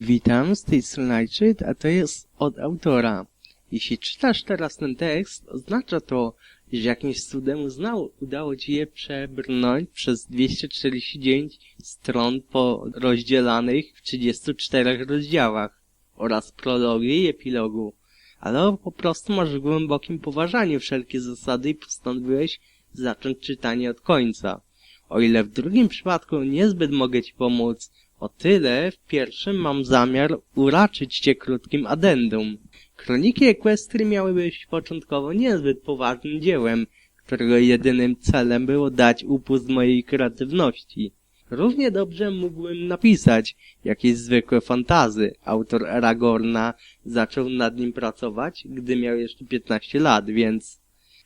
Witam, z tej iChit, a to jest od autora. Jeśli czytasz teraz ten tekst, oznacza to, że jakimś cudem znał, udało ci je przebrnąć przez 249 stron porozdzielanych w 34 rozdziałach oraz prologu i epilogu. Ale po prostu masz w głębokim poważaniu wszelkie zasady i postanowiłeś zacząć czytanie od końca. O ile w drugim przypadku niezbyt mogę ci pomóc, o tyle w pierwszym mam zamiar uraczyć cię krótkim addendum. Kroniki Equestrii miały być początkowo niezbyt poważnym dziełem, którego jedynym celem było dać upust mojej kreatywności. Równie dobrze mógłbym napisać jakieś zwykłe fantazy. Autor Aragorna zaczął nad nim pracować, gdy miał jeszcze 15 lat, więc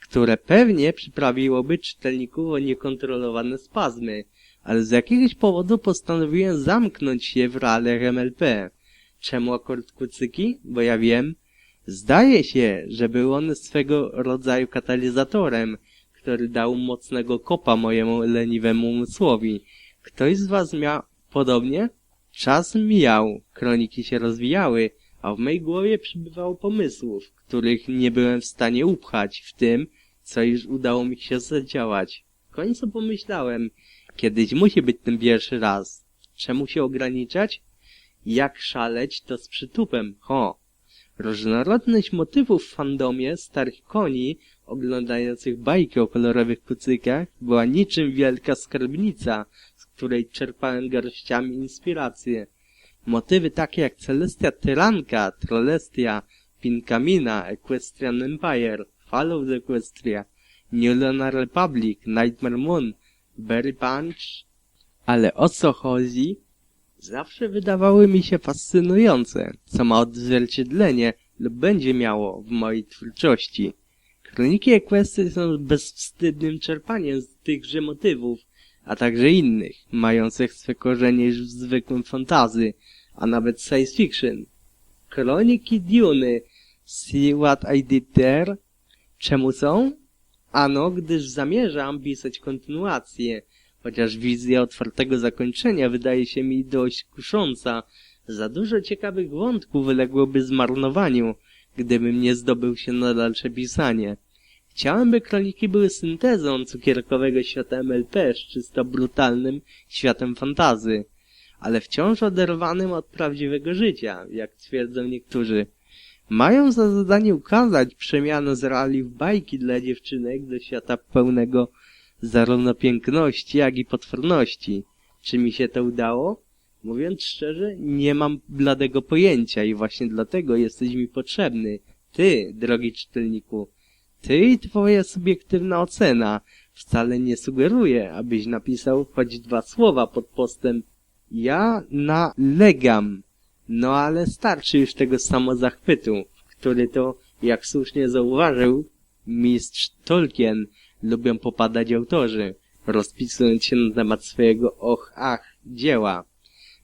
które pewnie przyprawiłoby czytelników o niekontrolowane spazmy, ale z jakiegoś powodu postanowiłem zamknąć się w ralach MLP. Czemu akord kucyki? Bo ja wiem. Zdaje się, że był on swego rodzaju katalizatorem, który dał mocnego kopa mojemu leniwemu umysłowi. Ktoś z was miał podobnie? Czas mijał, kroniki się rozwijały, a w mej głowie przybywało pomysłów, których nie byłem w stanie upchać w tym, co już udało mi się zadziałać. W końcu pomyślałem, kiedyś musi być ten pierwszy raz. Czemu się ograniczać? Jak szaleć, to z przytupem, ho! Różnorodność motywów w fandomie starych koni, oglądających bajki o kolorowych kucykach, była niczym wielka skarbnica, z której czerpałem garściami inspirację. Motywy takie jak Celestia Tyranka, Trollestia, Pinkamina, Equestrian Empire, Fall of the Equestria, New Lunar Republic, Nightmare Moon, Berry Punch, ale o co chodzi? Zawsze wydawały mi się fascynujące, co ma odzwierciedlenie lub będzie miało w mojej twórczości. Kroniki Equestry są bezwstydnym czerpaniem z tychże motywów, a także innych, mających swe korzenie już w zwykłym fantazy, a nawet science fiction. Kroniki Duny, See What I Did There? Czemu są? Ano, gdyż zamierzam pisać kontynuację, chociaż wizja otwartego zakończenia wydaje się mi dość kusząca. Za dużo ciekawych wątków wyległoby zmarnowaniu, gdybym nie zdobył się na dalsze pisanie. Chciałem, by kroniki były syntezą cukierkowego świata MLP z czysto brutalnym światem fantazy, ale wciąż oderwanym od prawdziwego życia, jak twierdzą niektórzy. Mają za zadanie ukazać przemianę z w bajki dla dziewczynek do świata pełnego zarówno piękności, jak i potworności. Czy mi się to udało? Mówiąc szczerze, nie mam bladego pojęcia i właśnie dlatego jesteś mi potrzebny. Ty, drogi czytelniku. Ty i twoja subiektywna ocena. Wcale nie sugeruję, abyś napisał choć dwa słowa pod postem ja nalegam. No ale starczy już tego samozachwytu, który to, jak słusznie zauważył mistrz Tolkien, lubią popadać autorzy, rozpisując się na temat swojego och ach dzieła.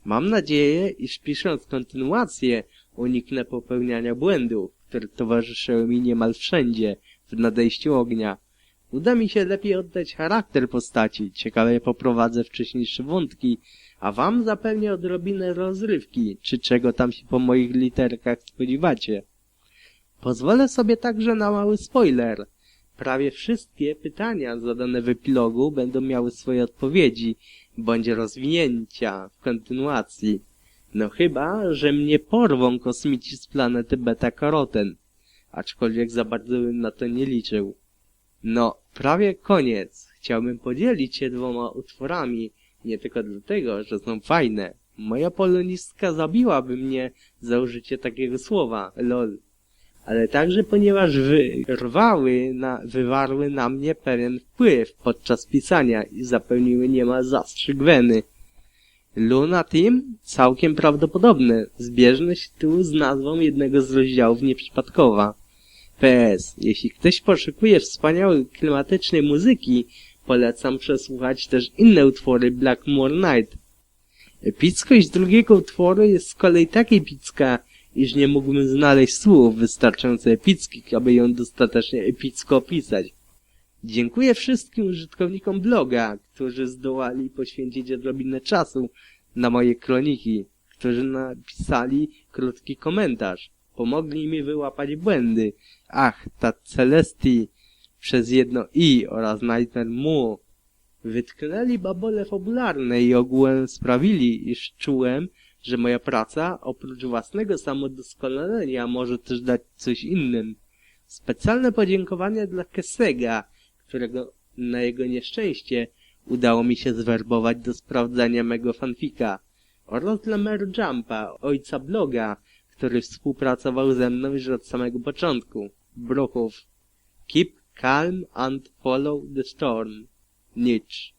Mam nadzieję, iż pisząc kontynuację uniknę popełniania błędów, które towarzyszyły mi niemal wszędzie w nadejściu ognia. Uda mi się lepiej oddać charakter postaci, ciekawie poprowadzę wcześniejsze wątki, a wam zapewnię odrobinę rozrywki, czy czego tam się po moich literkach spodziewacie. Pozwolę sobie także na mały spoiler. Prawie wszystkie pytania zadane w epilogu będą miały swoje odpowiedzi, bądź rozwinięcia w kontynuacji. No chyba, że mnie porwą kosmici z planety Beta-Karoten, aczkolwiek za bardzo bym na to nie liczył. No, prawie koniec. Chciałbym podzielić się dwoma utworami, nie tylko dlatego, że są fajne. Moja polonistka zabiłaby mnie za użycie takiego słowa, lol. Ale także ponieważ wyrwały na, wywarły na mnie pewien wpływ podczas pisania i zapełniły niemal zastrzyk weny. Luna Team? Całkiem prawdopodobne. Zbieżność tytułu z nazwą jednego z rozdziałów nieprzypadkowa. PS. Jeśli ktoś poszukuje wspaniałej klimatycznej muzyki, polecam przesłuchać też inne utwory Blackmore Night. Epickość drugiego utworu jest z kolei tak epicka, iż nie mógłbym znaleźć słów wystarczająco epickich, aby ją dostatecznie epicko opisać. Dziękuję wszystkim użytkownikom bloga, którzy zdołali poświęcić odrobinę czasu na moje kroniki. którzy napisali krótki komentarz. Pomogli mi wyłapać błędy. Ach, ta Celestii przez jedno i oraz Nightmare Mu wytknęli babole fabularne i ogółem sprawili, iż czułem, że moja praca, oprócz własnego samodoskonalenia, może też dać coś innym. Specjalne podziękowania dla Kesega, którego na jego nieszczęście udało mi się zwerbować do sprawdzania mego fanfika, oraz dla Mary Jumpa, ojca bloga, który współpracował ze mną już od samego początku. Bruchów. Keep calm and follow the storm. Nietzsche.